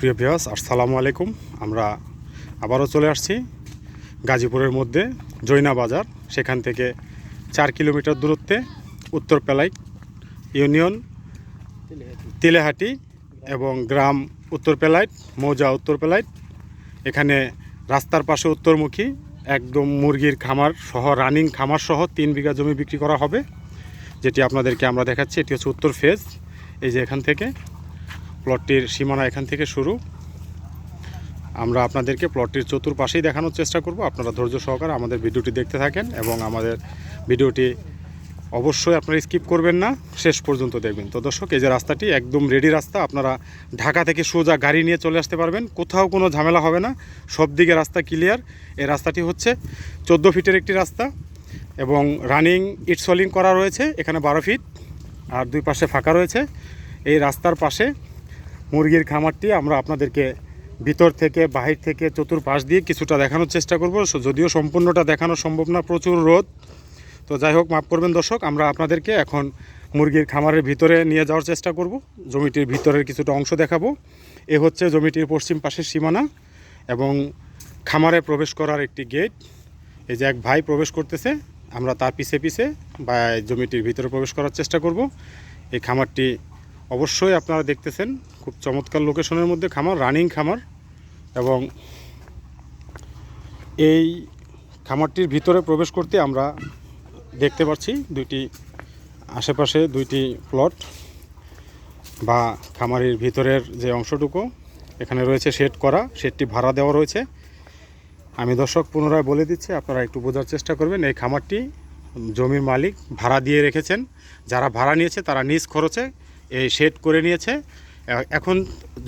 সুপ্রিয় ভিয়াস আসসালামু আলাইকুম। আমরা আবারও চলে আসছি গাজীপুরের মধ্যে, জৈনা বাজার, সেখান থেকে চার কিলোমিটার দূরত্বে উত্তর পেলাই ইউনিয়ন, তিলেহাটি এবং গ্রাম উত্তর পেলাইট মৌজা উত্তর পেলাইট এখানে রাস্তার পাশে উত্তরমুখী একদম মুরগির খামার সহ, রানিং খামার সহ তিন বিঘা জমি বিক্রি করা হবে। যেটি আপনাদেরকে আমরা দেখাচ্ছি, এটি হচ্ছে উত্তর ফেজ। এই যে এখান থেকে প্লটটির সীমানা এখান থেকে শুরু। আমরা আপনাদেরকে প্লটটির চতুর্পাশেই দেখানোর চেষ্টা করব। আপনারা ধৈর্য সহকারে আমাদের ভিডিওটি দেখতে থাকেন এবং আমাদের ভিডিওটি অবশ্যই আপনারা স্কিপ করবেন না, শেষ পর্যন্ত দেখবেন। তো দর্শক, এই যে রাস্তাটি একদম রেডি রাস্তা, আপনারা ঢাকা থেকে সোজা গাড়ি নিয়ে চলে আসতে পারবেন, কোথাও কোনো ঝামেলা হবে না, সব দিকে রাস্তা ক্লিয়ার এই রাস্তাটি হচ্ছে চোদ্দ ফিটের একটি রাস্তা এবং রানিং ইটসলিং করা রয়েছে, এখানে বারো ফিট, আর দুই পাশে ফাঁকা রয়েছে। এই রাস্তার পাশে মুরগির খামারটি আমরা আপনাদেরকে ভিতর থেকে, বাহির থেকে চতুর্পাশ দিয়ে কিছুটা দেখানোর চেষ্টা করব। যদিও সম্পূর্ণটা দেখানো সম্ভব না, প্রচুর রোদ। তো যাই হোক, মাফ করবেন দর্শক, আমরা আপনাদেরকে এখন মুরগির খামারের ভিতরে নিয়ে যাওয়ার চেষ্টা করব। জমিটির ভিতরের কিছুটা অংশ দেখাবো। এ হচ্ছে জমিটির পশ্চিম পাশের সীমানা এবং খামারে প্রবেশ করার একটি গেট। এই যে এক ভাই প্রবেশ করতেছে, আমরা তার পিছে পিছে বা জমিটির ভিতরে প্রবেশ করার চেষ্টা করব। এই খামারটি অবশ্যই আপনারা দেখতেছেন খুব চমৎকার লোকেশনের মধ্যে খামার, রানিং খামার এবং এই খামারটির ভিতরে প্রবেশ করতে আমরা দেখতে পাচ্ছি দুইটি আশেপাশে দুইটি প্লট বা খামারের ভিতরের যে অংশটুকু, এখানে রয়েছে শেড করা, শেডটি ভাড়া দেওয়া রয়েছে। আমি দর্শক পুনরায় বলে দিচ্ছি, আপনারা একটু বোঝার চেষ্টা করবেন, এই খামারটি জমির মালিক ভাড়া দিয়ে রেখেছেন। যারা ভাড়া নিয়েছে তারা নিজ খরচে শেড করে নিয়েছে। এখন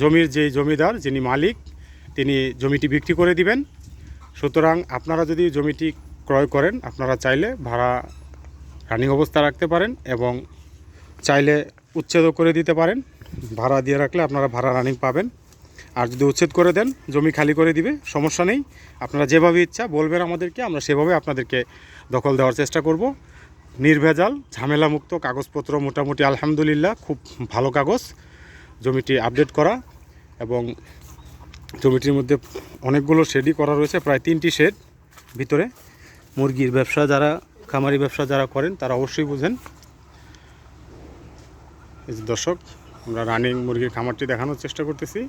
জমির যে জমিদার, যিনি মালিক, তিনি জমিটি বিক্রি করে দিবেন। সুতরাং আপনারা যদি জমিটি ক্রয় করেন, আপনারা চাইলে ভাড়া রানিং অবস্থা রাখতে পারেন এবং চাইলে উচ্ছেদও করে দিতে পারেন। ভাড়া দিয়ে রাখলে আপনারা ভাড়া রানিং পাবেন। আর যদি উচ্ছেদ করে দেন, জমি খালি করে দিবে, সমস্যা নেই। আপনারা যেভাবে ইচ্ছা বলবেন আমাদেরকে, আমরা সেভাবে আপনাদেরকে দখল দেওয়ার চেষ্টা করব। নির্ভেজাল, ঝামেলামুক্ত কাগজপত্র মোটামুটি আলহামদুলিল্লাহ, খুব ভালো কাগজ। জমিটি আপডেট করা এবং জমিটির মধ্যে অনেকগুলো শেডই করা রয়েছে, প্রায় তিনটি শেড ভিতরে। মুরগির ব্যবসা যারা, খামারি ব্যবসা যারা করেন, তারা অবশ্যই বুঝেন। দর্শক, আমরা রানিং মুরগির খামারটি দেখানোর চেষ্টা করতেছি।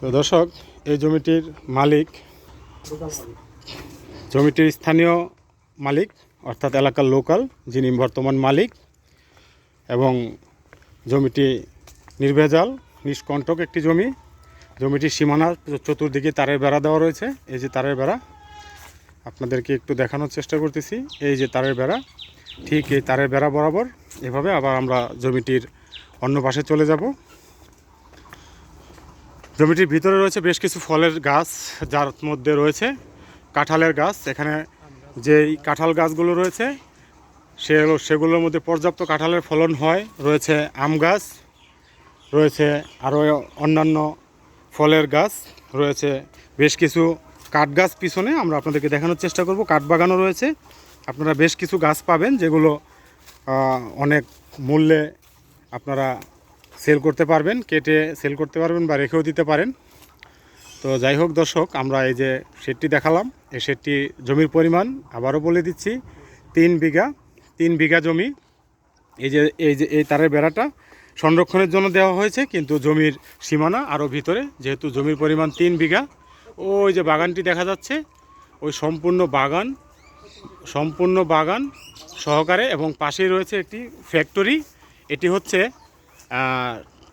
তো দর্শক, এই জমিটির মালিক জমিটির স্থানীয় মালিক, অর্থাৎ এলাকার লোকাল, যিনি বর্তমান মালিক এবং জমিটি নির্ভেজাল, নিষ্কণ্টক একটি জমি। জমিটির সীমানা চতুর্দিকে তারের বেড়া দেওয়া রয়েছে। এই যে তারের বেড়া, আপনাদেরকে একটু দেখানোর চেষ্টা করতেছি। এই যে তারের বেড়া, ঠিক এই তারের বেড়া বরাবর এভাবে আবার আমরা জমিটির অন্য পাশে চলে যাব। জমিটির ভিতরে রয়েছে বেশ কিছু ফলের গাছ, যার মধ্যে রয়েছে কাঁঠালের গাছ। এখানে যেই কাঁঠাল গাছগুলো রয়েছে, সে সেগুলোর মধ্যে পর্যাপ্ত কাঁঠালের ফলন হয়। রয়েছে আম গাছ, রয়েছে আরও অন্যান্য ফলের গাছ, রয়েছে বেশ কিছু কাঠ গাছ পিছনে। আমরা আপনাদেরকে দেখানোর চেষ্টা করব। কাঠ বাগানও রয়েছে। আপনারা বেশ কিছু গাছ পাবেন, যেগুলো অনেক মূল্যে আপনারা সেল করতে পারবেন, কেটে সেল করতে পারবেন বা রেখেও দিতে পারেন। তো যাই হোক দর্শক, আমরা এই যে শেডটি দেখালাম, এই শেডটি জমির পরিমাণ আবারও বলে দিচ্ছি, তিন বিঘা তিন বিঘা জমি। এই যে এই যে, এই তারের বেড়াটা সংরক্ষণের জন্য দেওয়া হয়েছে, কিন্তু জমির সীমানা আরও ভিতরে, যেহেতু জমির পরিমাণ তিন বিঘা, ওই যে বাগানটি দেখা যাচ্ছে, ওই সম্পূর্ণ বাগান সম্পূর্ণ বাগান সহকারে এবং পাশেই রয়েছে একটি ফ্যাক্টরি, এটি হচ্ছে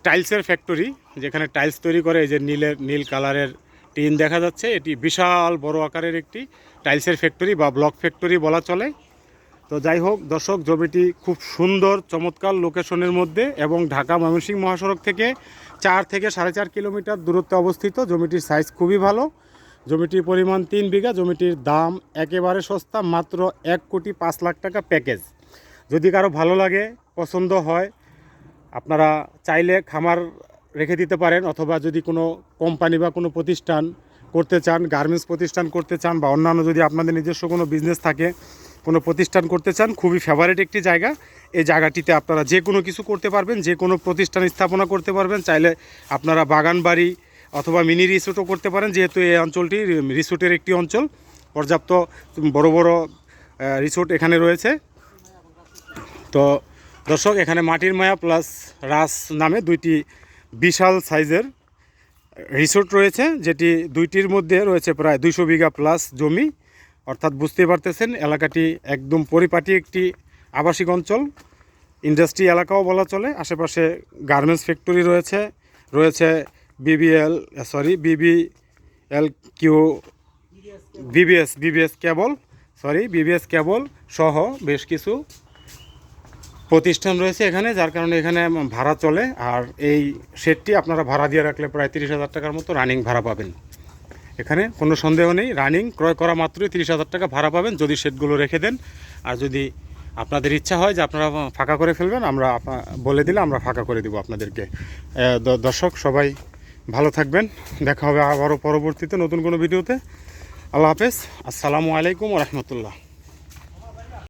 টাইলসের ফ্যাক্টরি, যেখানে টাইলস তৈরি করে, এই যে নীলের, নীল কালারের টিন দেখা যাচ্ছে, এটি বিশাল বড় আকারের একটি টাইলসের ফ্যাক্টরি বা ব্লক ফ্যাক্টরি বলা চলে। তো যাই হোক, দর্শক, জমিটি খুব সুন্দর, চমৎকার লোকেশনের মধ্যে এবং ঢাকা ময়মনসিংহ মহাসড়ক থেকে চার থেকে সাড়ে চার কিলোমিটার দূরত্বে অবস্থিত। জমিটির সাইজ খুবই ভালো। জমিটির পরিমাণ তিন বিঘা, জমিটির দাম একেবারে সস্তা, মাত্র এক কোটি পাঁচ লাখ টাকা প্যাকেজ। যদি কারও ভালো লাগে, পছন্দ হয়, আপনারা চাইলে খামার রেখে দিতে পারেন অথবা যদি কোনো কোম্পানি বা কোনো প্রতিষ্ঠান করতে চান, গার্মেন্টস প্রতিষ্ঠান করতে চান বা অন্যান্য যদি আপনাদের নিজস্ব কোনো বিজনেস থাকে, কোনো প্রতিষ্ঠান করতে চান, খুবই ফেভারিট একটি জায়গা। এই জায়গাটিতে আপনারা যে কোনো কিছু করতে পারবেন, যে কোনো প্রতিষ্ঠান স্থাপনা করতে পারবেন। চাইলে আপনারা বাগান বাড়ি অথবা মিনি রিসোর্টও করতে পারেন, যেহেতু এই অঞ্চলটি রিসোর্টের একটি অঞ্চল। পর্যাপ্ত বড় বড় রিসোর্ট এখানে রয়েছে। তো দর্শক, এখানে মাটির মায়া প্লাস রাস নামে দুইটি বিশাল সাইজের রিসোর্ট রয়েছে, যেটি দুইটির মধ্যে রয়েছে প্রায় দুইশো বিঘা প্লাস জমি। অর্থাৎ বুঝতে পারতেছেন, এলাকাটি একদম পরিপাটি একটি আবাসিক অঞ্চল। ইন্ডাস্ট্রি এলাকাও বলা চলে, আশেপাশে গার্মেন্টস ফ্যাক্টরি রয়েছে রয়েছে BBL sorry BBL Q BBS BBS cable sorry BBS cable সহ বেশ কিছু প্রতিষ্ঠান রয়েছে এখানে, যার কারণে এখানে ভাড়া চলে। আর এই শেডটি আপনারা ভাড়া দিয়ে রাখলে প্রায় তিরিশ হাজার টাকার মতো রানিং ভাড়া পাবেন। এখানে কোনো সন্দেহ নেই, রানিং ক্রয় করা মাত্রই তিরিশ হাজার টাকা ভাড়া পাবেন যদি শেডগুলো রেখে দেন। আর যদি আপনাদের ইচ্ছা হয় যে আপনারা ফাঁকা করে ফেলবেন, আমরা বলে দিলে আমরা ফাঁকা করে দিব আপনাদেরকে। দর্শক, সবাই ভালো থাকবেন। দেখা হবে আবারও পরবর্তীতে নতুন কোনো ভিডিওতে। আল্লাহ হাফেজ। আসসালামু আলাইকুম রহমতুল্লাহ।